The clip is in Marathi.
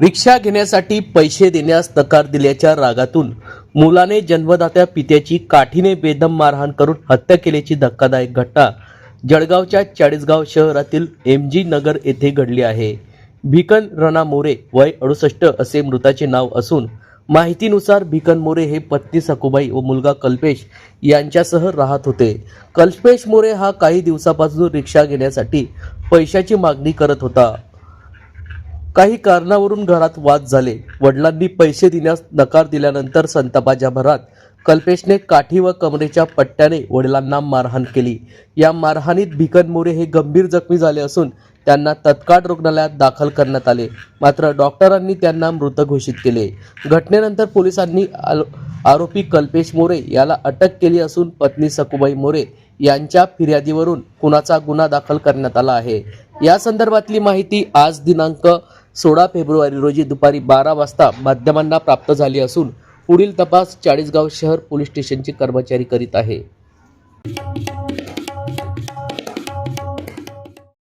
रिक्षा घेण्यासाठी पैसे देण्यास नकार दिल्याच्या रागातून मुलाने जन्मदात्या पित्याची काठीने बेदम मारहाण करून हत्या केल्याची धक्कादायक घटना जळगावच्या चाळीसगाव शहरातील एम जी नगर येथे घडली आहे. भिकन रणा मोरे वय अडुसष्ट असे मृताचे नाव असून माहितीनुसार भिकन मोरे हे पत्नी सकुबाई व मुलगा कल्पेश यांच्यासह राहत होते. कल्पेश मोरे हा काही दिवसापासून रिक्षा घेण्यासाठी पैशाची मागणी करत होता. काही कारणावरून घरात वाद झाले. वडिलांनी पैसे देण्यास नकार दिल्यानंतर संतापाच्या भरात कल्पेशने काठी व कमरेच्या पट्ट्याने वडिलांना मारहाण केली. या मारहाणीत भिकन मोरे हे गंभीर जखमी झाले असून त्यांना तत्काळ रुग्णालयात दाखल करण्यात आले. मात्र डॉक्टरांनी त्यांना मृत घोषित केले. घटनेनंतर पोलिसांनी आरोपी कल्पेश मोरे याला अटक केली असून पत्नी सकुबाई मोरे यांच्या फिर्यादीवरून खुनाचा गुन्हा दाखल करण्यात आला आहे. या संदर्भातली माहिती आज दिनांक सोळा फेब्रुवारी रोजी दुपारी बारा वाजता माध्यमांना प्राप्त झाली असून पुढील तपास चाळीसगाव शहर पोलीस स्टेशनचे कर्मचारी करीत आहे.